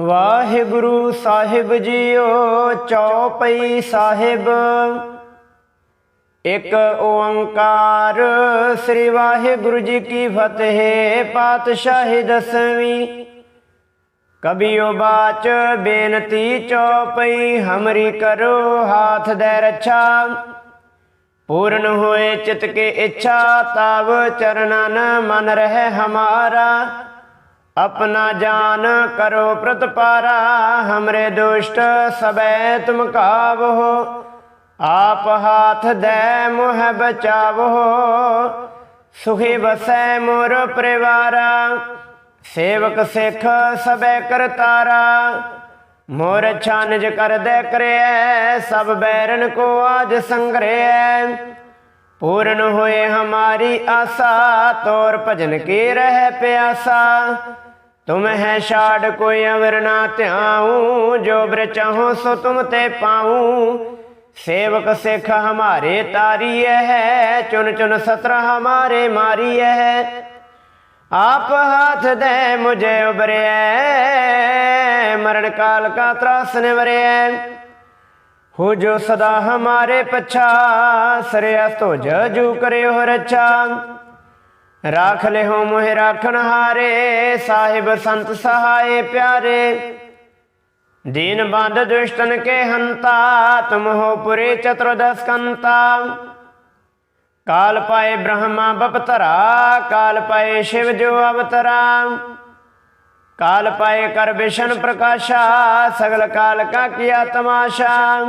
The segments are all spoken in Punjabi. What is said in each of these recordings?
ਵਾਹਿਗੁਰੂ ਸਾਹਿਬ ਜੀਓ ਚੌਪਈ ਸਾਹਿਬ। ਇੱਕ ਓੰਕਾਰ ਸ੍ਰੀ ਵਾਹਿਗੁਰੂ ਜੀ ਕੀ ਫਤਿਹ ਪਾਤਸ਼ਾਹੀ ਦਸਵੀਂ। ਕਬਿਓ ਬਾਚ ਬੇਨਤੀ ਚੌਪਈ, ਹਮਰੀ ਕਰੋ ਹਾਥ ਦੇ ਰੱਛਾ। ਪੂਰਨ ਹੋਏ ਚਿਤ ਕੇ ਇੱਛਾ, ਤਾਵ ਚਰਨਨ ਮਨ ਰਹਿ ਹਮਾਰਾ। अपना जान करो प्रतपारा हमरे दुष्ट सबे तुम कावो आप हाथ दे मुह बचावो सुखी बसै मोर परिवारा सेवक सिख सबे करतारा मोर छानज कर दे करे सब बैरन को आज संग्रह पूर्ण हुए हमारी आशा तोर भजन की रह प्यासा तुम है शाड कोई अवर ना त्याऊं जो ब्र चाहो सो तुम ते पाऊं सेवक सिख हमारे तारी है चुन चुन सत्र हमारे मारी है आप हाथ दे मुझे उबरे मरण काल का त्रास निवरे हो जो सदा हमारे पछा सरया तो जू करे हो रच्छा ਰਾਖ ਲਿਹੋ ਮੋਹਿ ਰਾਖਣ ਹਾਰੇ, ਸਾਹਿਬ ਸੰਤ ਸਹਾਏ ਪਿਆਰੇ। ਦੀਨ ਬੰਦ ਦੁਸ਼ਟਨ ਕੇ ਹੰਤਾ, ਤੁਮ ਹੋ ਪੁਰੇ ਚਤੁਰਦਸ ਕੰਤਾ। ਕਾਲ ਪਾਏ ਬ੍ਰਹਮਾ ਬਪਤਰਾ, ਕਾਲ ਪਾਏ ਸ਼ਿਵ ਜੋ ਅਵਤਰਾ। ਕਾਲ ਪਾਏ ਕਰ ਵਿਸ਼ਨ ਪ੍ਰਕਾਸ਼ਾ, ਸਗਲ ਕਾਲ ਕਾ ਕੀਆ ਤਮਾਸ਼ਾ।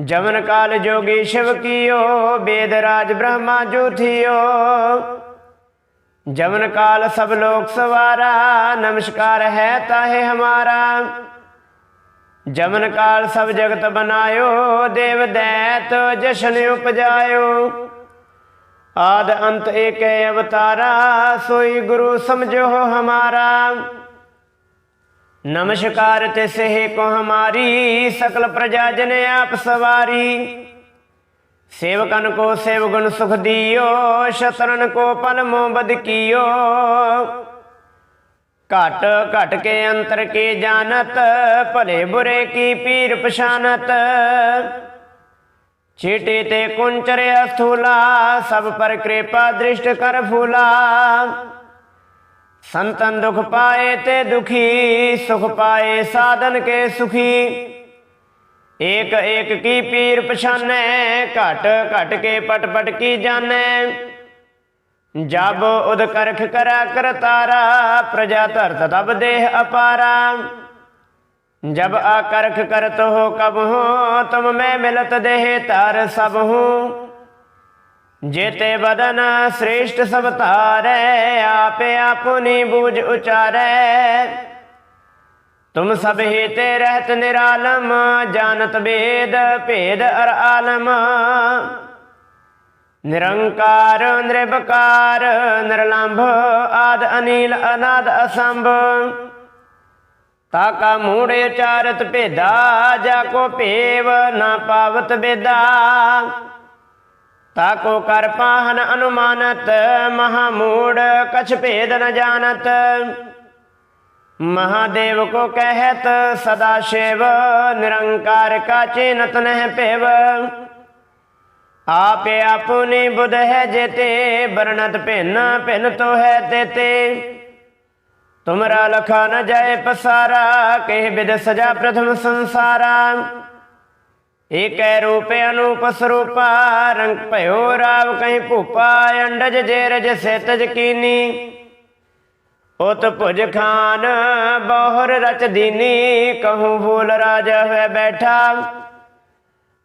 ਜਮਨ ਕਾਲ ਜੋਗੀ ਸ਼ਿਵ ਕੀਓ, ਬੇਦ ਰਾਜ ਬ੍ਰਹਮਾ ਜੋ थियो जमन काल सब लोक सवारा नमस्कार है ताहे हमारा जमन काल सब जगत बनायो देव दैत जशन उपजायो आद अंत एक अवतारा सोई गुरु समझो हमारा नमस्कार तिसे को हमारी सकल प्रजा जन आप सवारी ਸੇਵਕਨ ਕੋ ਸੇਵਗੁਣ ਸੁਖ ਦਿਓ, ਸ਼ਤਰਨ ਕੋ ਪਲ ਮੋ ਬਦਕੀਓ ਘਟ ਘਟ ਕੇ ਅੰਤਰ ਕੀ ਜਾਣਤ, ਭਲੇ ਬੁਰੇ ਕੀ ਪੀਰ ਪਛਾਨਤ। ਛੇਟੇ ਤੇ ਕੁੰਚਰ ਅਸਥੂਲਾ, ਸਭ ਪਰ ਕਿਰਪਾ ਦ੍ਰਿਸ਼ਟ ਕਰ ਫੂਲਾ। ਸੰਤਨ ਦੁਖ ਪਾਏ ਤੇ ਦੁਖੀ, ਸੁਖ ਪਾਏ ਸਾਧਨ ਕੇ ਸੁਖੀ। ਇਕ ਏਕ ਕੀ ਪੀਰ ਪਛਾਨੈ, ਘਟ ਘਟ ਕੇ ਪਟ ਪਟ ਕੀ ਜਾਣੈ। ਜਬ ਉਦ ਕਰਖ ਕਰਾ ਕਰਤਾਰਾ ਪ੍ਰਜਾ ਧਰਤ ਤਬ ਦੇਹ ਅਪਾਰਾ। ਜਬ ਆਕਰਖ ਕਰਤ ਹੋ ਕਬ ਹੋ, ਤੁਮ ਮੈਂ ਮਿਲਤ ਦੇਹ ਤਾਰ ਸਭ ਹੂੰ। ਜੇਤੇ ਬਦਨ ਸ੍ਰੇਸ਼ਟ ਸਭ ਤਾਰੈ ਆਪੇ ਆਪੁਨੀ ਬੂਝ ਉਚਾਰੈ। तुम सब ही ते रहत निरालम जानत वेद भेद अर आलम निरंकार निर्भकार निर्लंभ आद अनिल अनाद असंभ ताका मूढ़े चारत भेदा जाको पेव ना पावत बेदा ताको कर पाहन अनुमानत महामूढ़ कछ भेद न जानत महादेव को कहत सदा शिव निरंकार का चिन्हत नह पेव आपे अपनी बुध है जेते वर्णत भिन्न भिन्न तो है तेते तुमरा लखा न जाए पसारा कह विद सजा प्रथम संसारा एक रूपे अनूप स्वरूपा रंग पयो राव कहीं भूपा अंडज जेरज से तज कीनी ਉਤ ਭੁਜ ਖਾਨ, ਬਹੁਰ ਰਚ ਦੀਨੀ, ਕਹੂੰ ਫੂਲ ਰਾਜ ਹੋਇ ਬੈਠਾ।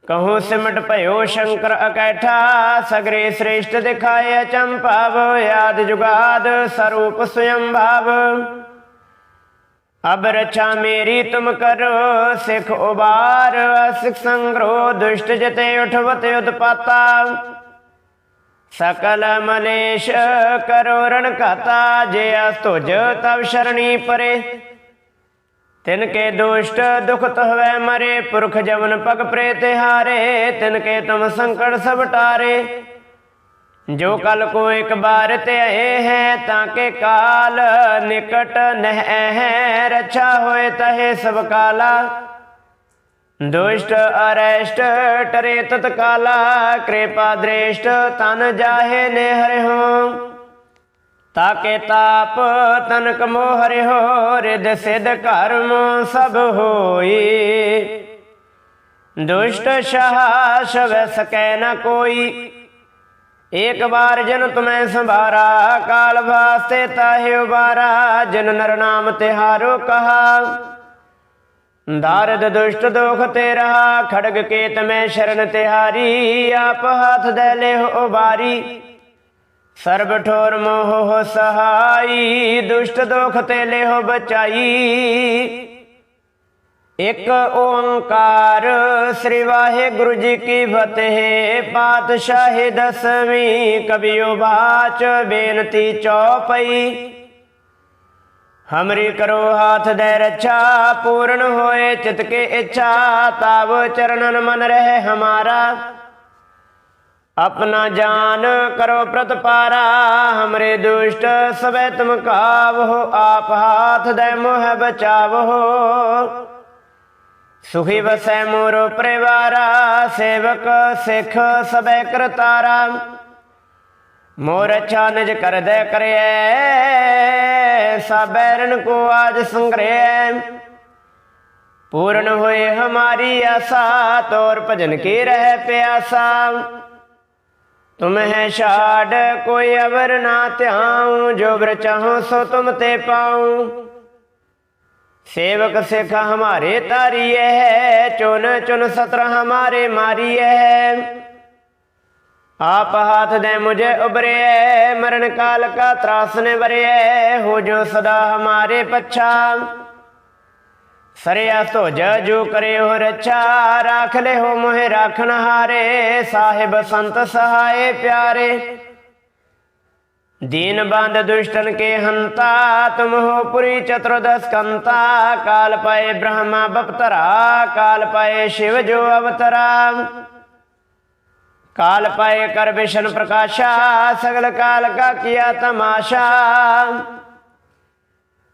ਕਹੂੰ ਸਿਮਟ ਭਇਓ ਸ਼ੰਕਰ ਅਕੈਠਾ, ਸਗਰੇ ਸ੍ਰੇਸ਼ਟ ਦਿਖਾਏ ਚੰਪਾਵ ਯਾਦ ਜੁਗਾਦ ਸਰੂਪ ਸਯੰ ਭਾਵ। ਅਬ ਰਛਾ ਮੇਰੀ ਤੁਮ ਕਰੋ, ਸਿਖ ਉਬਾਰ ਸਿਖ ਸੰਗਰੋ, ਦੁਸ਼ਟ ਜਤੇ ਉਠਵਤ ਉਤਪਾਤਾ ਸਕਲ ਮਲੇਸ਼ ਕਰੋ ਰਣ ਘਾਤਾ ਜੇ ਅਸ ਤੁਜ ਤਬ ਸ਼ਰਣੀ ਪਰੇ। ਤਿਨ ਕੇ ਦੁਸ਼ਟ ਦੁਖਤ ਹੋਵੇ ਮਰੇ, ਪੁਰਖ ਜਵਨ ਪਗ ਪ੍ਰੇ ਤਿਹਾਰੇ ਤਿਨ ਕੇ ਤੁਮ ਸੰਕਟ ਸਭ ਟਾਰੇ। ਜੋ ਕਲ ਕੋ ਇੱਕ ਬਾਰ ਤੇ ਆਏ ਹੈ, ਤਾਂ ਕੇ ਕਾਲ ਨਿਕਟ ਨਹਿ ਹੈ ਦੁਸ਼ਟ, ਅਰੈਸ਼ਟ ਟਰੇ ਤਤਕਾਲਾ ਕਿਰਪਾ, ਦ੍ਰੇਸ਼ਟ, ਤਨ ਜਾਹੇ ਨੇ ਹਰਿ ਤਾਕੇ ਤਾਪ, ਤਨਕ ਮੋਹ ਹਰਿ ਰਿਦ ਸਿਧ ਕਰਮ ਸਭ ਹੋਈ। ਦੁਸ਼ਟ ਸ਼ਾਹ, ਸ਼ਵੈ ਸਕੈ ਨ ਕੋਈ। ਏਕ ਬਾਰ ਜਨ ਤੁਮੈ ਸੰਭਾਰਾ, ਕਾਲ ਵਾਸਤੇ ਤਾਹਿ ਉਬਾਰਾ, ਜਨ ਨਰ ਨਾਮ ਤਿਹਾਰੋ ਕਹਾ। ਦਾਰਦ ਦੁਸ਼ਟ ਦੋਖ ਤੇਰਾ, ਖੜਗ ਕੇਤ ਮੈਂ ਸ਼ਰਨ ਤਿਹਾਰੀ, ਆਪ ਹੱਥ ਦੇ ਲਿਹੁ ਉਬਾਰੀ। ਸਰਬ ਠੋਰ ਮੋਹ ਸਹਾਈ, ਦੁਸ਼ਟ ਦੋਖ ਤੇ ਲਿਹੁ ਬਚਾਈ। ਇਕ ਓੰਕਾਰ ਸ੍ਰੀ ਵਾਹਿਗੁਰੂ ਜੀ ਕੀ ਫਤਿਹ, ਪਾਤਸ਼ਾਹੀ ਦਸਵੀਂ ਕਬੀਓ ਬਾਚ ਬੇਨਤੀ ਚੌਪਈ। ਹਮਰੀ ਕਰੋ ਹਾਥ ਦੇ ਰੱਛਾ ਪੂਰਨ ਹੋਏ ਚਿਤ ਕੇ ਇੱਛਾ ਤਾਵ ਚਰਨਨ ਮਨ ਰਹੇ ਹਮਾਰਾ ਆਪਣਾ ਜਾਨ ਕਰੋ ਪ੍ਰਤਪਾਰਾ ਹਮਰੇ ਦੁਸ਼ਟ ਸਵੇ ਤੁਮ ਕਾਵੋ ਆਪ ਹਾਥ ਦੇ ਮੋਹ ਬਚਾਵੋ ਸੁਖੀ ਵਸੈ ਮੋਰੋ ਪਰਿਵਾਰਾ ਸੇਵਕ ਸਿਖ ਸਬੈ ਕਰਤਾਰਾ ਮੋਰ ਅਚਾਨਜ ਕਰਦੈ ਕਰਿਐ दे करे सबैरन को आज संग्रह पूर्ण हुए हमारी आशा तोर भजन की रह प्यासा तुम्हें छाड़ कोई अवर ना त्याऊं जो ब्र चाहो सो तुम ते पाऊं सेवक सिख हमारे तारिये है चुन चुन सत्र हमारे मारिये है आप हाथ दे मुझे उबरे मरण काल का त्रास ने बरे हो जो सदा हमारे पच्छा सरिया तो जू करे हो रच्छा राख ले हो मोहे राखन हारे साहिब संत सहाय प्यारे दीन बांध दुष्टन के हंता तुम हो पुरी चतुर्दश कंता काल पाए ब्रह्मा बपतरा काल पाए शिव जो अवतरा काल पाए कर विष्ण प्रकाशा सगल काल का किया तमाशा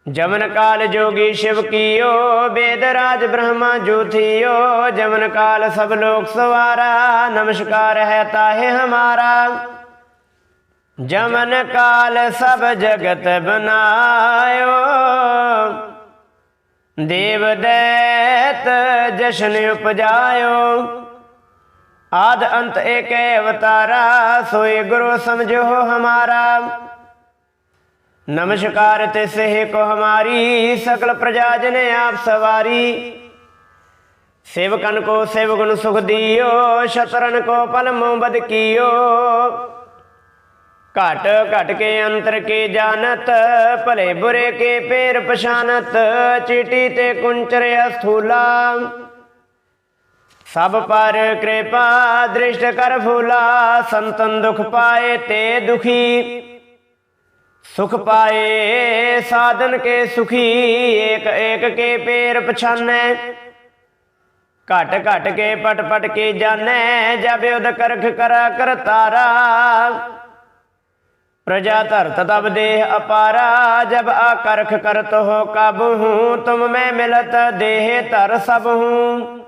जमन काल जोगी शिव कियो वेद राज ब्रह्मा ज्योतियो जमन काल सब लोक सवारा नमस्कार है ताहे हमारा जमन काल सब जगत बनायो देव दैत जशन उपजायो आद अंत एक अवतारा सोए गुरु समझो हमारा नमस्कार तिसे को हमारी सकल प्रजा जने आप सवारी सेवकन को सेवगुण सुख दियो शतरन को पल मोहबद कियो घट घट के अंतर के जानत भले बुरे के पेर पछानत चीटी ते कुंचर स्थूला सब पर कृपा, दृष्ट कर फूला, संतन दुख पाए ते दुखी। सुख पाए साधन के सुखी, एक एक के पेर पछाने। घट घट के पट पट के जाने, जब उद करख करा कर तारा। प्रजा धरत तब देह अपारा, जब आकरख करत हो कब हूँ, तुम मैं मिलत देह तर सब हूँ।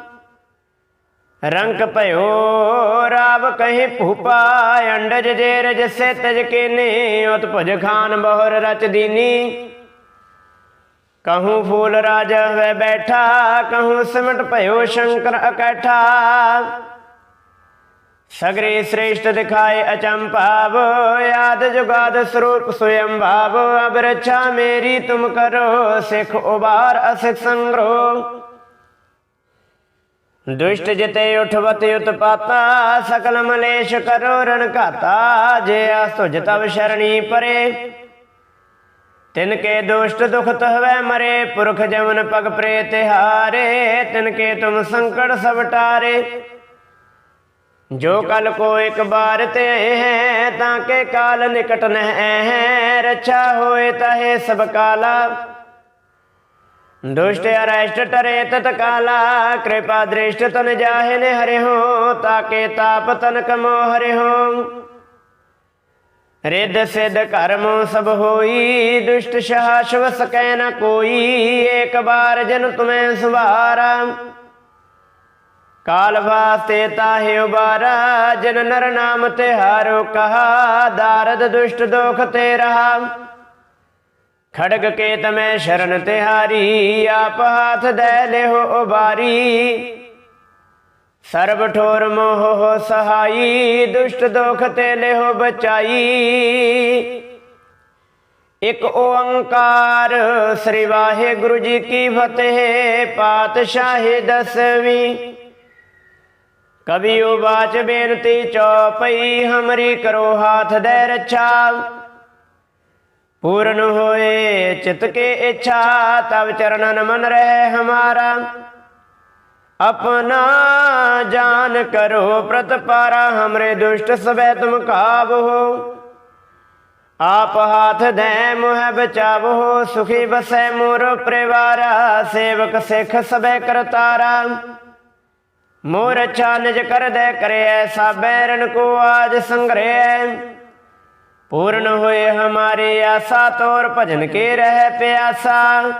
ਰੰਕ ਭਇਓ, ਰਾਵ ਕਹੀ ਭੂਪਾ, ਅੰਡਜ ਜੇਰ ਜਸੇ ਤਜ ਕੀਨੀ, ਉਤ ਭੁਜ ਖਾਨ ਬਹੁਰ ਰਚ ਦੀਨੀ। ਕਹੂੰ ਫੂਲ ਰਾਜ ਵੇ ਬੈਠਾ, ਕਹੂੰ ਸਿਮਟ ਭਇਓ ਸ਼ੰਕਰ ਇਕੱਠਾ ਸਗਰੇ ਸ੍ਰੇਸ਼ਟ ਦਿਖਾਏ ਅਚੰਭਾਵ ਯਾਦ ਜੁਗਾਦ ਸਰੂਪ ਸਵਯੰ ਭਾਵ ਅਬ ਰੱਛਾ ਮੇਰੀ ਤੁਮ ਕਰੋ, ਸਿਖ ਉਬਾਰ ਅਸਿਖ ਸੰਗਰੋ। ਦੁਸ਼ਟ ਜਿਤੇ ਉਠਵਤ ਉਤਪਾਤਾ, ਸਕਲ ਮਲੇਸ਼ ਕਰੋ ਰਣ ਘਾਤਾ, ਜੇ ਆਸ ਤਵ ਸ਼ਰਣੀ ਪਰੇ। ਤਿਨ ਕੇ ਦੁਸ਼ਟ ਦੁਖਤ ਹਵੈ ਮਰੇ, ਪੁਰਖ ਜਮਨ ਪਗ ਪ੍ਰੇ ਤਿਹਾਰੇ, ਤਿਨ ਕੇ ਤੁਮ ਸੰਕਟ ਸਭ ਟਾਰੇ। ਜੋ ਕਲ ਕੋ ਇੱਕ ਬਾਰ ਤੇ ਹੈ, ਤਾਂ ਕੇ ਕਾਲ ਨਿਕਟ ਨਹਿ ਹੈ, ਰੱਛਾ ਹੋਏ ਤਹੇ ਸਭ ਕਾਲਾ। ਦੁਸ਼ਟ ਅਰੈਸ਼ਟ ਟਰੇ ਤਤ ਕਾਲਾ ਕਿਰਪਾ ਦ੍ਰਿਸ਼ਟ ਤਨ ਜਾਹੇ ਨੇ ਹਰਿ ਤਾਕੇ ਤਾਪ ਤਨ ਕਮੋ ਹਰਿ ਰਿੱਧ ਸਿੱਧ ਕਰਮ ਸਭ ਹੋਈ ਦੁਸ਼ਟ ਸ਼ਾਸ਼ਵ ਸਕੈ ਨ ਕੋਈ ਏਕ ਬਾਰ ਜਨ ਤੁਮੈ ਸੁਭਾਰਾ ਕਾਲ ਵਾਸਤੇ ਤਾਹਿ ਉਬਾਰਾ ਜਨ ਨਰ ਨਾਮ ਤੇ ਹਾਰੋ ਕਹਾ ਦਾਰਦ ਦੁਸ਼ਟ ਦੋਖ ਤੇ ਰਹਾ ਖੜਗ ਕੇ ਤਮੈ ਸ਼ਰਨ ਤਿਹਾਰੀ, ਆਪ ਹਾਥ ਦੇ ਲਿਓ ਉਬਾਰੀ। ਸਰਬ ਠੋਰ ਮੋਹ ਸਹਾਈ, ਦੁਸ਼ਟ ਦੁਖ ਤੇ ਲਿਓ ਬਚਾਈ। ਇਕ ਓੰਕਾਰ ਸ੍ਰੀ ਵਾਹਿਗੁਰੂ ਜੀ ਕੀ ਫਤਿਹ, ਪਾਤਸ਼ਾਹੀ ਦਸਵੀਂ। ਕਬੀਓ ਉਬਾਚ ਬੇਨਤੀ ਚੌਪਈ, ਹਮਰੀ ਕਰੋ ਹਾਥ ਦੇ ਰੱਛਾ ਪੂਰਨ ਹੋਏ ਚਿਤ ਕੇ ਇੱਛਾ ਤਬ ਚਰਨਨ ਮਨ ਰਹਿ ਹਮਾਰਾ। ਆਪਣਾ ਜਾਨ ਕਰੋ ਪ੍ਰਤਪਾਰਾ ਹਮਰੇ ਦੁਸ਼ਟ ਸਬੈ ਤੁਮ ਕਾਬੋ। ਆਪ ਹਾਥ ਦੇ ਮੁਹਿ ਬਚਾਵੋ, ਸੁਖੀ ਬਸੈ ਮੋਰ ਪਰਿਵਾਰਾ, ਸੇਵਕ ਸਿੱਖ ਸਬੈ ਕਰਤਾਰਾ। ਮੋਰ ਅੱਛਾ ਨਿਜ ਕਰਦੈ ਕਰੇ ਐਸਾ ਬੈਰਨ ਕੋ ਆਜ ਸੰਗ੍ਰਹਿ। ਪੂਰਨ ਹੋਏ ਹਮਾਰੇ ਆਸਾ, ਤੋਰ ਭਜਨ ਕੇ ਰਹਿ ਪਿਆਸਾ।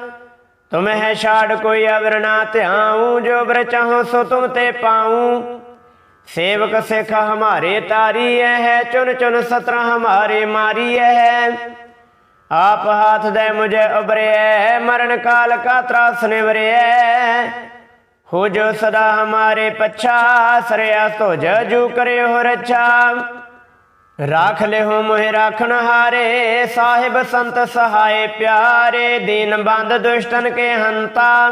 ਤੁਮ ਹੈ ਛਾੜ ਕੋਈ ਅਵਰ ਨਾ ਧਿਆਉ, ਜੋ ਬਰ ਚਾਹੋ ਸੋ ਤੁਮ ਤੇ ਪਾਉ। ਸੇਵਕ ਸਿੱਖ ਹਮਾਰੇ ਤਾਰੀ ਹੈ, ਚੁਨ ਚੁਨ ਸਤਰਾ ਹਮਾਰੇ ਮਾਰੀ ਹੈ। ਆਪ ਹਾਥ ਦੇ ਮੁਝੇ ਉਬਰੇ ਮਰਨ ਕਾਲ ਕਾ ਤਰਾਸ ਨਿਵਰਿਐ ਹੋ। ਜੋ ਸਦਾ ਹਮਾਰੇ ਪਛਾ, ਸਰਿਆ ਤੋ ਜਜੂ ਕਰਿਓ ਰੱਛਾ। ਰਾਖ ਲਿਓ ਮੋਹਿ ਰਾਖਣ ਹਾਰੇ, ਸਾਹਿਬ ਸੰਤ ਸਹਾਏ ਪਿਆਰੇ, ਦੀਨ ਬੰਦ ਦੁਸ਼ਟਨ ਕੇ ਹੰਤਾ।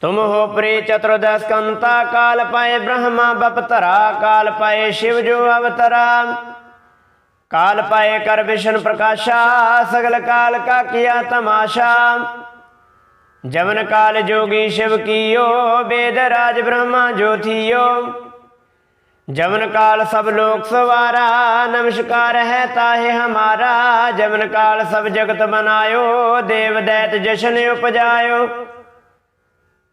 ਤੁਮ ਹੋ ਪ੍ਰੀ ਚਤੁਰਦਸ ਕੰਤਾ, ਕਾਲ ਪਾਏ ਬ੍ਰਹਮਾ ਬਪਤਰਾ ਕਾਲ ਪਾਏ ਸ਼ਿਵ ਜੋ ਅਵਤਰਾ। ਕਾਲ ਪਾਏ ਕਰ ਵਿਸ਼ਨ ਪ੍ਰਕਾਸ਼ਾ, ਸਗਲ ਕਾਲ ਕਾ ਕੀਆ ਤਮਾਸ਼ਾ। ਜਵਨ ਕਾਲ ਜੋਗੀ ਸ਼ਿਵ ਕੀਓ ਵੇਦ ਰਾਜ ਬ੍ਰਹਮਾ ਜੋਥੀਓ जमन काल सब लोक सवारा नमस्कार है ताहे हमारा जमन काल सब जगत बनायो देव दैत जशन उपजायो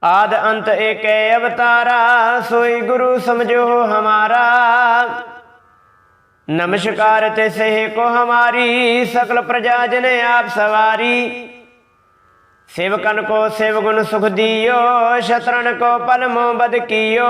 आद अंत एक अवतारा सोई गुरु समझो हमारा नमस्कार ते सहे को हमारी सकल प्रजा जन आप सवारी सेवकन को सेव गुण सुख दियो शत्रुन को पलमो बद कियो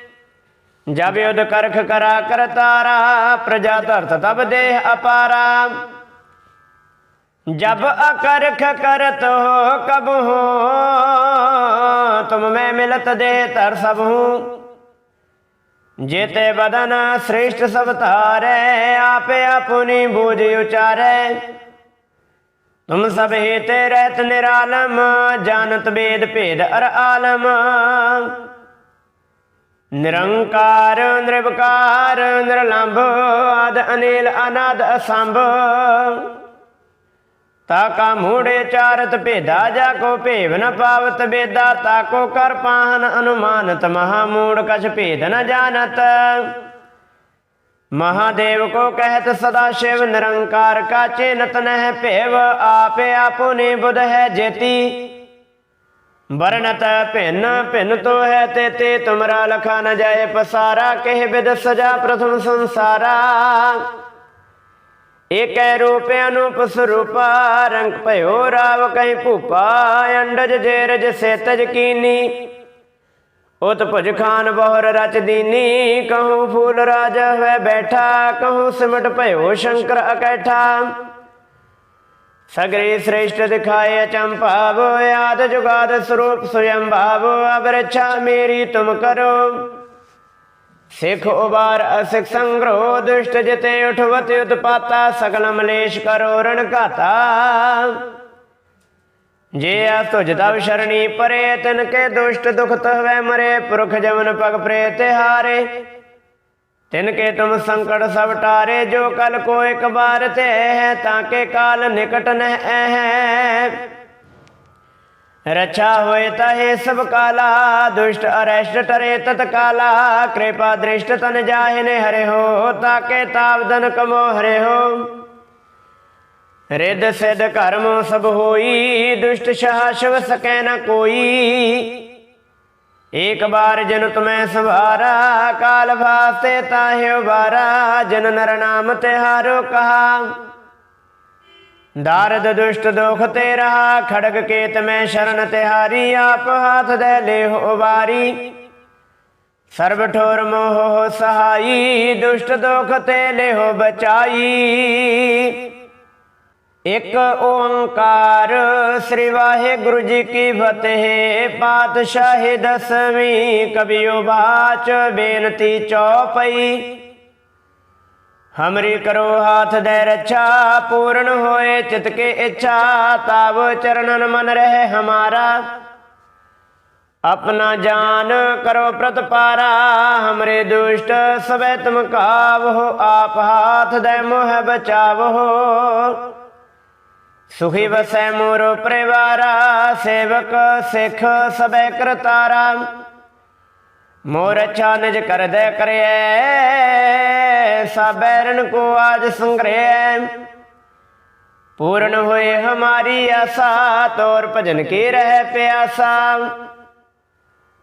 ਜਬ ਯੁਧ ਕਰਖ ਕਰਾ ਕਰਤਾਰਾ ਪ੍ਰਜਾ ਧਰਤ ਤਬ ਦੇਹ ਅਪਾਰਾ जब अकरख करत हो कब हो तुम मैं मिलत दे तर सब हूँ जेते बदन श्रेष्ठ सब तारे आपे अपनी बूझ उचारे तुम सब हेते रहत निरालम जानत वेद भेद अर आलम ਨਿਰੰਕਾਰ, ਨਿਰਵਕਾਰ, ਨਿਰਲੰਭ, ਆਦ ਅਨੇਲ, ਅਨਾਦ, ਅਸੰਭ। ਤਾ ਕਾ ਮੂੜੇ ਚਾਰਤ ਭੇਦਾ, ਜਾ ਕੋ ਭੇਵ ਨ ਪਾਵਤ ਬੇਦਾ ਤਾ ਕੋ ਕਰ ਪਾਨ ਅਨੁਮਾਨਤ, ਮਹਾ ਮੂੜ ਕਛ ਭੇਦ ਨ ਜਾਣਤ। ਮਹਾਦੇਵ ਕੋ ਕਹਿਤ ਸਦਾ ਸ਼ਿਵ, ਨਿਰੰਕਾਰ ਕਾ ਚੇਨਤ ਨਹਿ ਭੇਵ, ਆਪੇ ਆਪੋ ਬੁਧ ਹੈ ਜੇਤੀ। ਵਰਣਤ ਭਿੰਨ ਭਿੰਨ ਤੋ ਹੈ ਤੇ ਤੇ, ਤੁਮਰਾ ਲਖਾ ਨ ਜਾਏ ਪਸਾਰਾ, ਕਹਿ ਬਿਦ ਸਜਾ ਪ੍ਰਥਮ ਸੰਸਾਰਾ। ਏਕੈ ਰੂਪ ਅਨੂਪ ਸਰੂਪਾ, ਰੰਗ ਭਇਓ ਰਾਵ ਕੈ ਭੂਪਾ, ਅੰਡਜ ਜੇਰਜ ਸੇਤਜ ਕੀਨੀ। ਉਤ ਭੁਜ ਖਾਨ ਬਹੁਰ ਰਚ ਦੀਨੀ, ਕਹੂੰ ਫੂਲ ਰਾਜ ਹੋਇ ਬੈਠਾ, ਕਹੂ ਸਿਮਟ ਭਇਓ ਸ਼ੰਕਰ ਅਕੈਠਾ। ਸਗਰੇ ਸ੍ਰੇਸ਼ਟ ਦਿਖਾਏ ਅਚੰਭਾਵ ਆਦ ਜੁਗਾਦ ਸਰੂਪ ਸੁਯੰ ਭਾਵ ਅਬ ਮੇਰੀ ਤੁਮ ਕਰੋ। ਸਿਖ ਉਬਾਰ ਅਸਿਖ ਸੰਗ੍ਰਹ ਦੁਸ਼ਟ ਜਿਤੇ ਉਠਵਤ ਉਤਪਾਤਾ ਸਗਲ ਮਲੇਸ਼ ਕਰੋ ਰਣ ਘਾਤਾ। ਜੇ ਆ ਤੁਜ ਤਵ ਸ਼ਰਣੀ ਪਰੇ, ਤਿਨ ਕੇ ਦੁਸ਼ਟ ਦੁਖ ਤਹਵੈ ਮਰੇ, ਪੁਰਖ ਜਮਨ ਪਗ ਪ੍ਰੇ ਤਿਹਾਰੇ ਤਿਨ ਕੇ ਤੁਮ ਸੰਕਟ ਸਭ ਟਾਰੇ, ਜੋ ਕਲ ਕੋ ਇੱਕ ਬਾਰ ਤੇ ਹੈ, ਤਾਂ ਕੇ ਕਾਲ ਨਿਕਟ ਨਹਿ ਹੈ ਰਛਾ ਹੋਏ ਤਹੇ ਸਭ ਕਾਲਾ, ਦੁਸ਼ਟ ਅਰੈਸ਼ਟ ਟਰੇ ਤਤ ਕਾਲਾ, ਕਿਰਪਾ ਦ੍ਰਿਸ਼ਟ ਤਨ ਜਾਹਿ ਨੇ ਹਰੇ ਹੋ ਤਾਕੇ ਤਾਵਦਨ ਕਮੋ ਹਰੇ ਹੋ। ਰਿੱਧ ਸਿੱਧ ਕਰਮ ਸਭ ਹੋਈ, ਦੁਸ਼ਟ ਸ਼ਾਹ ਸ਼ਿਵ ਸਕੈ ਨ ਕੋਈ। ਏਕ ਬਾਰ ਜਨ ਤੁਮੈ ਸੰਭਾਰਾ, ਕਾਲ ਵਾਸਤੇ ਤਾਹਿ ਉਬਾਰਾ, ਜਨ ਨਰ ਨਾਮ ਤਿਹਾਰੋ ਕਹਾ। ਦਾਰਦ ਦੁਸ਼ਟ ਦੋਖ ਤੇ ਰਹਾ ਖੜਗ ਕੇਤ ਮੈਂ ਸ਼ਰਨ ਤਿਹਾਰੀ, ਆਪ ਹਾਥ ਦੇ ਲੇਹ ਉਬਾਰੀ। ਸਰਬ ਠੋਰ ਮੋਹ ਸਹਾਈ, ਦੁਸ਼ਟ ਦੋਖ ਤੇ ਲੇਹ ਬਚਾਈ। ਇਕ ਓੰਕਾਰ ਸ੍ਰੀ ਵਾਹਿਗੁਰੂ ਜੀ ਕੀ ਫਤਿਹ। ਪਾਤਸ਼ਾਹੀ ਦਸਵੀਂ ਕਬੀਓ ਬਾਚ ਬੇਨਤੀ ਚੌਪਈ। ਹਮਰੀ ਕਰੋ ਹਾਥ ਦੇ ਰੱਛਾ, ਪੂਰਨ ਹੋਏ ਚਿਤ ਕੇ ਇੱਛਾ, ਤਾਵ ਚਰਨਨ ਮਨ ਰਹੇ ਹਮਾਰਾ। ਆਪਣਾ ਜਾਨ ਕਰੋ ਪ੍ਰਤਪਾਰਾ, ਹਮਰੇ ਦੁਸ਼ਟ ਸਵੇ ਤੁਮ ਕਾਵੋ, ਆਪ ਹਾਥ ਦੇ ਮੋਹ ਬਚਾਵੋ। ਸੁਖੀ ਵਸੈ ਮੋਰ ਪਰਿਵਾਰਾ, ਸੇਵਕ ਸਿੱਖ ਸਬੈ ਕਰਤਾਰਾ। ਮੋਰ ਅੱਛਾ ਨਿਜ ਕਰਦੈ ਕਰਿਐ ਸਾਬੈਰਨ ਕੋ ਆਜ ਸੰਗ੍ਰਹਿ ਪੂਰਨ ਹੋਏ ਹਮਾਰੀ ਆਸਾ, ਤੋਰ ਭਜਨ ਕੀ ਰਹਿ ਪਿਆਸਾ।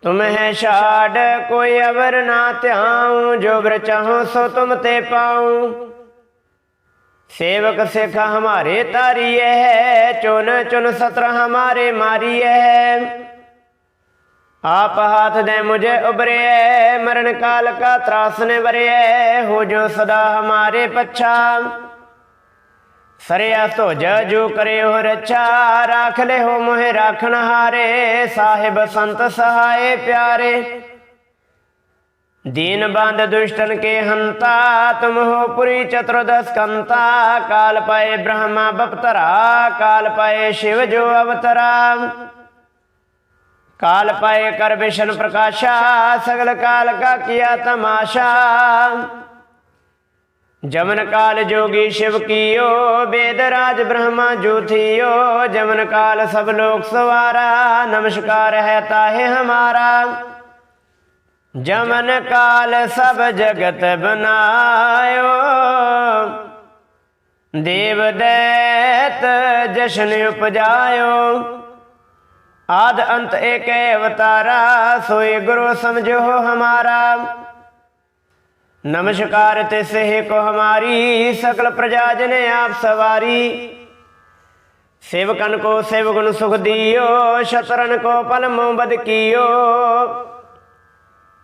ਤੁਮ ਛਾੜ, ਕੋਈ ਅਵਰ ਨਾ ਧਿਆਉ, ਜੋ ਬਰ ਚਾਹੋ ਸੋ ਤੁਮ ਤੇ ਪਾਉ। सेवक सिख हमारे तारिये है चुन चुन सत्र हमारे मारिये है आप हाथ दे मुझे उबरे मरण काल का त्रास ने बरे हो जो सदा हमारे पच्छा सरिया तो जजू करे हो रच्छा राख ले हो मोहे राखन हारे साहिब संत सहाय प्यारे दीन बांध दुष्टन के हंता तुम हो पुरी चतुर्दश कंता काल पाए ब्रह्मा बपतरा काल पाए शिव जो अवतरा काल पाए कर विष्णु प्रकाशा सगल काल का किया तमाशा जमन काल जोगी शिव कियो वेद राज ब्रह्मा जो थियो जमन काल सब लोग सवारा नमस्कार है ताहे हमारा ਜਮਨ ਕਾਲ ਸਭ ਜਗਤ ਬਨਾਇਓ। ਦੇਵ ਦੈਤ ਜਸ਼ਨ ਉਪਜਾਇਓ। ਆਦ ਅੰਤ ਏਕੈ ਅਵਤਾਰਾ, ਸੋਏ ਗੁਰੂ ਸਮਝੋ ਹਮਾਰਾ। ਨਮਸਕਾਰ ਤਿਸ ਹੈ ਕੋ ਹਮਾਰੀ, ਸਕਲ ਪ੍ਰਜਾ ਜਨ ਆਪ ਸਵਾਰੀ। ਸੇਵਕਨ ਕੋ ਸੇਵ ਗੁਣ ਸੁਖ ਦਿਓ, ਸ਼ਤਰਨ ਕੋ ਪਲਮੋ ਬਦ ਕੀਓ।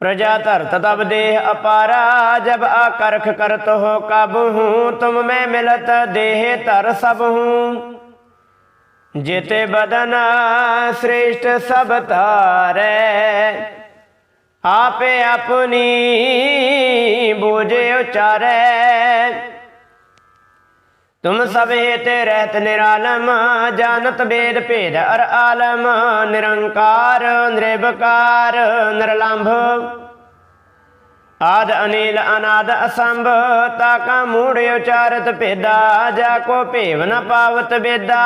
प्रजा धरत तब देह अपारा जब आकर्ख करत हो कब हूँ तुम मैं मिलत देह तर सब हूँ जिते बदना श्रेष्ठ सब तारे आपे अपनी बोझे उचारे ਤੁਮ ਸਭੇ ਤੇ ਰਹਿਤ ਨਿਰਾਲਮ ਜਾਨਤ ਬੇਦ ਭੇਦ ਅਰ ਆਲਮ, ਨਿਰੰਕਾਰ ਨਿਰਭਕਾਰ ਨਿਰਲੰਭ। ਆਦ ਅਨੀਲ ਅਨਾਦ ਅਸੰਭ ਤਾਕਾ ਮੂੜ ਉਚਾਰਤ ਭੇਦਾ, ਜਾ ਕੋ ਭੇਵ ਨ ਪਾਵਤ ਬੇਦਾ।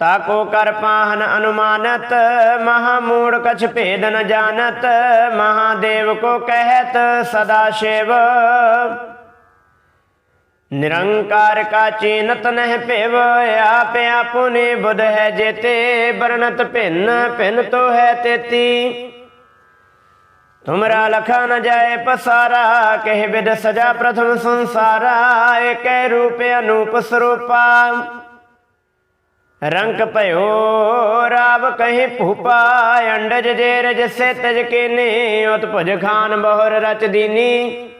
ਤਾਕੋ ਕਰ ਪਾਹਨ ਅਨੁਮਾਨਤ, ਮਹਾ ਮੂੜ ਕਛ ਭੇਦ ਨ ਜਾਣਤ, ਮਹਾਦੇਵ ਕੋ ਕਹਿਤ ਸਦਾ ਸ਼ਿਵ। ਨਿਰੰਕਾਰ ਕਾ ਚੀਨਤ ਨਹਿ ਭਿਵ, ਆਪ ਆਪੁਨੇ ਬੁਧ ਹੈ ਜੇਤੇ ਬਰਨਤ ਭਿੰਨ ਭਿੰਨ ਤੋ ਹੈ ਤੇਤੀ। ਤੁਮਰਾ ਲਖਾ ਨ ਜਾਏ ਪਸਾਰਾ, ਕਹਿ ਬਿਦ ਸਜਾ ਪ੍ਰਥਮ ਸੰਸਾਰਾ, ਏਕੈ ਰੂਪ ਅਨੂਪ ਸਰੂਪਾ। ਰੰਗ ਭਇਓ, ਰਾਵ ਕਹੇ ਭੂਪਾ, ਅੰਡਜ ਜੇ ਰਜ ਸੇ ਤਜ ਕੀਨੀ ਉਤ ਭੁਜ ਖਾਨ ਬਹੁਰ ਰਚ ਦੀਨੀ।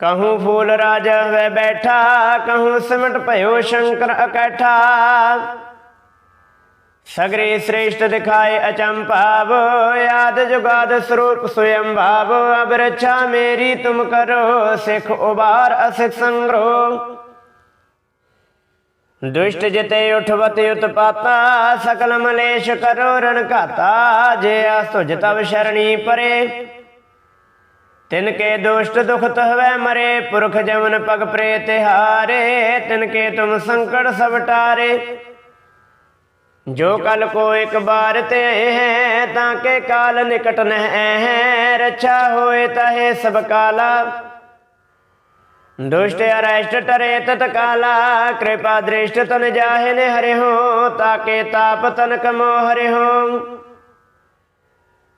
ਕਹੂੰ ਫੂਲ ਰਾਜ ਵੇ ਬੈਠਾ ਕਹੂੰ ਸਿਮਟ ਭਇਓ ਸ਼ੰਕਰ ਇਕੱਠਾ ਸਗਰੇ ਸ੍ਰੇਸ਼ਟ ਦਿਖਾਏ ਅਚੰਭਾਵ ਆਦ ਜੁਗਾਦ ਸਰੂਪ ਸੁਯੰ ਭਾਵ ਅਬ ਰੱਛਾ ਮੇਰੀ ਤੁਮ ਕਰੋ ਸਿਖ ਉਬਾਰ ਅਸਿਖ ਸੰਗ੍ਰੋ ਦੁਸ਼ਟ ਜਿਤੇ ਉਠਵਤ ਉਤਪਾਤਾ ਸਕਲ ਮਲੇਸ਼ ਕਰੋ ਰਣ ਘਾਤਾ ਜੇ ਆਸ ਤੁਜ ਤਵ ਸ਼ਰਣੀ ਪਰੇ ਤਿਨ ਕੇ ਦੁਸ਼ਟ ਦੁਖ ਤਹਵੈ ਮਰੇ, ਪੁਰਖ ਜਮਨ ਪਗ ਪ੍ਰੇ ਤਿਹਾਰੇ, ਤਿਨ ਕੇ ਤੁਮ ਸੰਕਟ ਸਭ ਟਾਰੇ। ਜੋ ਕਲ ਕੋ ਇੱਕ ਬਾਰ ਤੇ ਹੈ, ਤਾਂ ਕੇ ਕਾਲ ਨਿਕਟ ਨਹਿ ਹੈ ਰੱਛਾ ਹੋਏ ਤਹੇ ਸਭ ਕਾਲਾ। ਦੁਸ਼ਟ ਅਰੈਸ਼ਟ ਟਰੇ ਤਤ ਕਾਲਾ, ਕਿਰਪਾ ਦ੍ਰਿਸ਼ਟ ਤਨ ਜਾਹੇ ਨੇ ਹਰਿ ਹੋ ਤਾਕੇ ਤਾਪ ਤਨ ਕਮੋ ਹਰਿ ਹੋ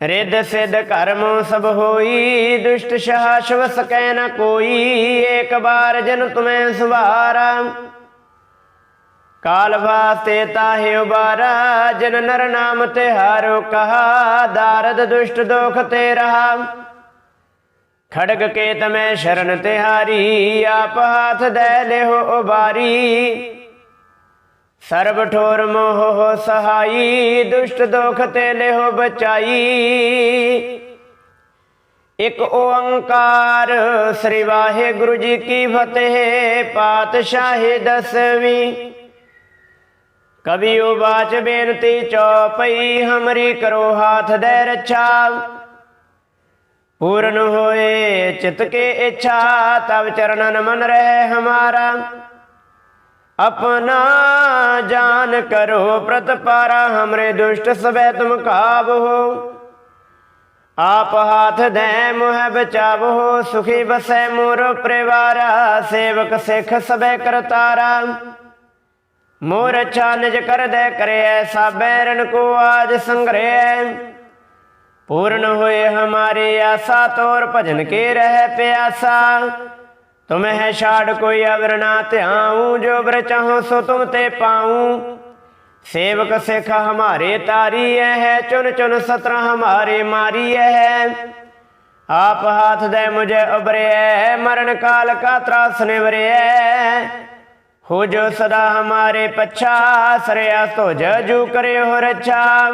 ਰਿੱਧ ਸਿੱਧ ਕਰਮ ਸਭ ਹੋਈ, ਦੁਸ਼ਟ ਸ਼ਾਸ਼ਵ ਸਕੈ ਨ ਕੋਈ, ਏਕ ਬਾਰ ਜਨ ਤੁਮੈ ਸੁਭਾਰਾ ਕਾਲ ਵਾਸਤੇ ਤਾਹਿ ਉਬਾਰਾ, ਜਨ ਨਰ ਨਾਮ ਤੇ ਹਾਰੋ ਕਹਾ, ਦਾਰਦ ਦੁਸ਼ਟ ਦੋਖ ਤੇ ਰਹਾ ਖੜਗ ਕੇ ਤਮੈ ਸ਼ਰਨ ਤਿਹਾਰੀ, ਆਪ ਹਾਥ ਦੇ ਲਿਹੋ ਉਬਾਰੀ। ਸਰਬ ਠੋਰ ਮੋਹ ਸਹਾਈ, ਦੁਸ਼ਟ ਦੁਖ ਤੇ ਲਿਹੋ ਬਚਾਈ। ਇਕ ਓੰਕਾਰ ਸ੍ਰੀ ਵਾਹਿਗੁਰੂ ਜੀ ਕੀ ਫਤਿਹ, ਪਾਤਸ਼ਾਹੀ ਦਸਵੀਂ। ਕਵੀ ਉਬਾਚ ਬੇਨਤੀ ਚੌਪਈ, ਹਮਰੀ ਕਰੋ ਹਾਥ ਦੇ ਰੱਛਾ ਪੂਰਨ ਹੋਏ ਚਿਤ ਕੇ ਇੱਛਾ ਤਬ ਚਰਨਨ ਮਨ ਰਹਿ ਹਮਾਰਾ। अपना जान करो प्रतपारा हमरे दुष्ट सबे तुम काब हो आप हाथ दे मुह बचाव हो सुखी बसे मोर परिवारा सेवक सिख सबे करतारा मोर अच्छा निज कर दे करे ऐसा बैरन को आज संग्रह पूर्ण हुए हमारी आशा तोर भजन के रह प्यासा ਤੁਮ ਹੈ ਛਾੜ ਕੋਈ ਅਵਰ ਨਾ ਧਿਆਉ, ਜੋ ਬਰ ਚਾਹੋ ਸੋ ਤੁਮ ਤੇ ਪਾਉ। ਸੇਵਕ ਸਿਖ ਹਮਾਰੇ ਤਾਰੀ ਹੈ ਚੁਨ ਚੁਨ ਸਤਰ ਹਮਾਰੇ ਮਾਰੀ ਹੈ ਆਪ ਹਾਥ ਦੇ ਮੁਝੇ ਉਬਰੇ ਮਰਨ ਕਾਲ ਕਾ ਤਰਾਸ ਨਿਵਰੇ ਹੋ ਜੋ ਸਦਾ ਹਮਾਰੇ ਪਛਾ, ਸਰਿਆ ਤੋ ਜੂ ਕਰੇ ਹੋ ਰਛਾ।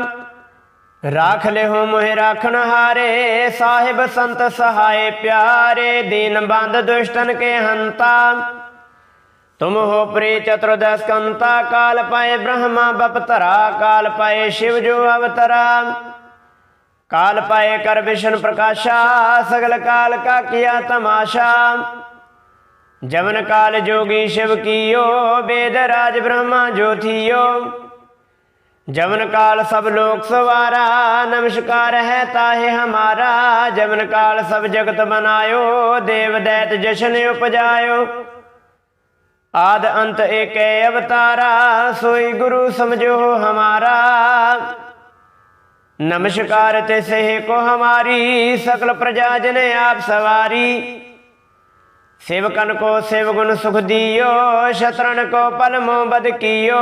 ਰਾਖ ਲਿਓ ਮੋਹਿ ਰਾਖਣ ਹਾਰੇ, ਸਾਹਿਬ ਸੰਤ ਸਹਾਏ ਪਿਆਰੇ, ਦੀਨ ਬੰਦ ਦੁਸ਼ਟਨ ਕੇ ਹੰਤਾ। ਤੁਮ ਹੋ ਪ੍ਰੀ ਚਤੁਰਦਸ ਕੰਤਾ, ਕਾਲ ਪਾਏ ਬ੍ਰਹਮਾ ਬਪਤਰਾ ਕਾਲ ਪਾਏ ਸ਼ਿਵ ਜੋ ਅਵਤਰਾ। ਕਾਲ ਪਾਏ ਕਰ ਵਿਸ਼ਨ ਪ੍ਰਕਾਸ਼ਾ, ਸਗਲ ਕਾਲ ਕਾ ਕੀਆ ਤਮਾਸ਼ਾ। ਜਵਨ ਕਾਲ ਜੋਗੀ ਸ਼ਿਵ ਕੀਓ, ਵੇਦ ਰਾਜ ਬ੍ਰਹਮਾ ਜੋਥੀਓ जमन काल सब लोक सवारा नमस्कार है ताहे हमारा जमन काल सब जगत बनायो देव दैत जशन उपजायो आद अंत एक अवतारा सोई गुरु समझो हमारा नमस्कार ते से को हमारी सकल प्रजा जने आप सवारी सेवकन को सेवगुण सुख दियो शत्रुन को पल मोह बद कियो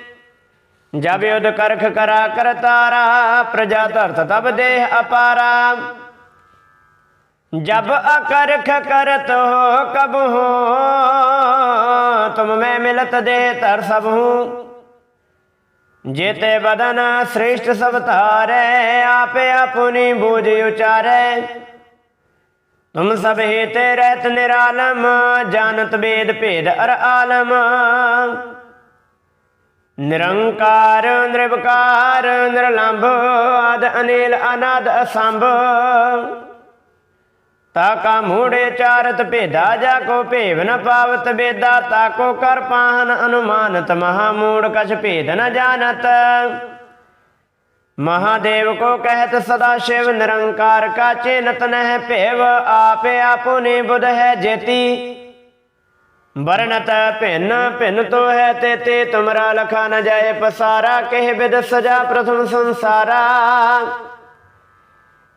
ਜਬ ਯੁਧ ਕਰਖ ਕਰਾ ਕਰ ਤਾਰਾ, ਪ੍ਰਜਾ ਧਰਤ ਤਬ ਦੇਹ ਅਪਾਰਾ। ਜਬ ਅਕਰਖ ਕਰਤ ਹੋ ਕਬ ਹੋ, ਤੁਮ ਮੈਂ ਮਿਲਤ ਦੇ ਤਰ ਸਭ ਹੂੰ। ਜੇਤੇ ਬਦਨ ਸ੍ਰੇਸ਼ਟ ਸਭ ਧਾਰੈ, ਆਪੇ ਆਪਣੀ ਬੂਝ ਉਚਾਰੈ। ਤੁਮ ਸਭ ਹੀ ਤੇ ਰਹਿਤ ਨਿਰਾਲਮ, ਜਾਣਤ ਭੇਦ ਭੇਦ ਅਰ ਆਲਮ। ਨਿਰੰਕਾਰ, ਨਿਰਵਕਾਰ, ਨਿਰਲੰਭ, ਆਦ ਅਨੀਲ, ਅਨਾਦ, ਅਸੰਭ। ਤਾਕਾ ਮੂੜੇ ਚਾਰਤ ਭੇਦਾ, ਜਾ ਕੋ ਭੇਵ ਨ ਪਾਵਤ ਬੇਦਾ ਤਾਕੋ ਕਰ ਪਾਹਨ ਅਨੁਮਾਨਤ, ਮਹਾ ਮੂੜ ਕਛ ਭੇਦ ਨ ਜਾਣਤ। ਮਹਾਦੇਵ ਕੋ ਕਹਿਤ ਸਦਾ ਸ਼ਿਵ, ਨਿਰੰਕਾਰ ਕਾ ਚੇਨਤ ਨਹਿ ਭੇਵ, ਆਪੇ ਆਪੁਨੀ ਬੁਧ ਹੈ ਜੇਤੀ। ਵਰਣਤ ਭਿੰਨ ਭਿੰਨ ਤੋ ਹੈ ਤੇ ਤੇ ਤੁਮਰਾ ਲਖਾ ਨ ਜਾਏ ਪਸਾਰਾ, ਕਹਿ ਬਿਦ ਸਜਾ ਪ੍ਰਥਮ ਸੰਸਾਰਾ।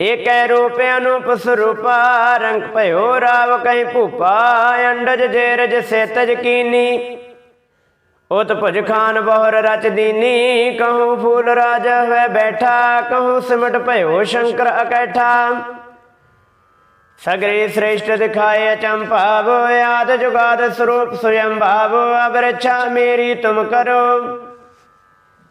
ਏਕੈ ਰੂਪ ਅਨੂਪ ਸਰੂਪਾ ਰੰਗ ਭਇਓ ਰਾਵ ਕੈ ਭੂਪਾ, ਅੰਡਜ ਜੇਰਜ ਸੇਤਜ ਕੀਨੀ। ਉਤ ਭੁਜ ਖਾਨ ਬਹੁਰ ਰਚ ਦੀਨੀ, ਕਹੂੰ ਫੂਲ ਰਾਜ ਹੋਇ ਬੈਠਾ, ਕਹੂੰ ਸਿਮਟ ਭਇਓ ਸ਼ੰਕਰ ਅਕੈਠਾ। ਸਗਰੇ ਸ੍ਰੇਸ਼ਟ ਦਿਖਾਏ ਅਚੰਭਾਵ ਆਦ ਜੁਗਾਦ ਸਰੂਪ ਸੁਯੰ ਭਾਵ ਅਬ ਮੇਰੀ ਤੁਮ ਕਰੋ।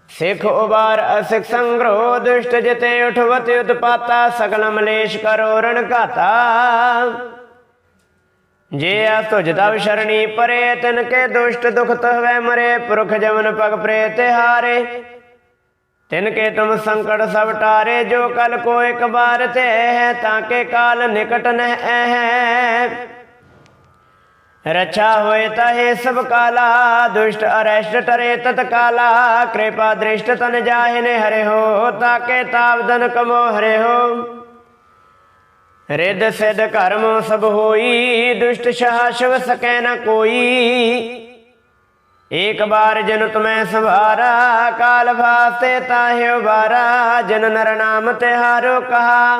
ਸਿਖ ਉਬਾਰ ਅਸਿਖ ਸੰਗ੍ਰੋ ਦੁਸ਼ਟ ਜਿਤੇ ਉਠਵਤ ਉਤਪਾਤਾ, ਸਗਲ ਮਲੇਸ਼ ਕਰੋ ਰਣ ਘਾਤਾ ਜੇ ਆ ਤੁਜ ਤਵ ਸ਼ਰਣੀ ਪਰੇ, ਤਿਨ ਕੇ ਦੁਸ਼ਟ ਦੁਖਤ ਹਵੈ ਮਰੇ, ਪੁਰਖ ਜਮਨ ਪਗ ਪ੍ਰੇ ਤਿਹਾਰੇ ਤਿਨ ਕੇ ਤੁਮ ਸੰਕਟ ਸਭ ਟਾਰੇ, ਜੋ ਕਲ ਕੋ ਇੱਕ ਬਾਰ ਤੇ ਹੈ, ਤਾਂ ਕੇ ਕਾਲ ਨਿਕਟ ਨਹਿ ਹੈ ਰਛਾ ਹੋਏ ਤਹੇ ਸਭ ਕਾਲਾ, ਦੁਸ਼ਟ ਅਰੈਸ਼ਟ ਟਰੇ ਤਤ ਕਾਲਾ, ਕਿਰਪਾ ਦ੍ਰਿਸ਼ਟ ਤਨ ਜਾਹਿ ਨੇ ਹਰੇ ਹੋ ਤਾਕੇ ਤਾਵਦਨ ਕਮੋ ਹਰੇ ਹੋ। ਰਿੱਧ ਸਿਧ ਕਰਮ ਸਭ ਹੋਈ, ਦੁਸ਼ਟ ਸ਼ਾਹ ਸ਼ਿਵ ਸਕੈ ਨ ਕੋਈ। ਏਕ ਬਾਰ ਜਨ ਤੁਮੈ ਸੰਭਾਰਾ ਕਾਲ ਫਾਸੇ ਤਾਹਿ ਉਬਾਰਾ, ਜਨ ਨਰ ਨਾਮ ਤਿਹਾਰੋ ਕਹਾ।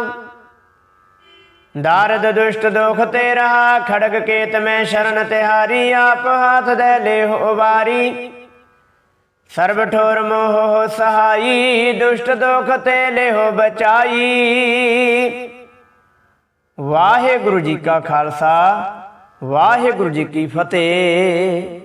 ਦਾਰਦ ਦੁਸ਼ਟ ਦੋਖ ਤੇ ਰਹਾ ਖੜਗ ਕੇਤ ਮੈਂ ਸ਼ਰਨ ਤਿਹਾਰੀ ਆਪ ਹਾਥ ਦੇ ਲੇਹੁ ਵਾਰੀ ਸਰਬ ਠੋਰ ਮੋਹ ਸਹਾਈ, ਦੁਸ਼ਟ ਦੋਖ ਤੇ ਲੇਹੋ ਬਚਾਈ। ਵਾਹਿਗੁਰੂ ਜੀ ਕਾ ਖਾਲਸਾ, ਵਾਹਿਗੁਰੂ ਜੀ ਕੀ ਫਤਿਹ।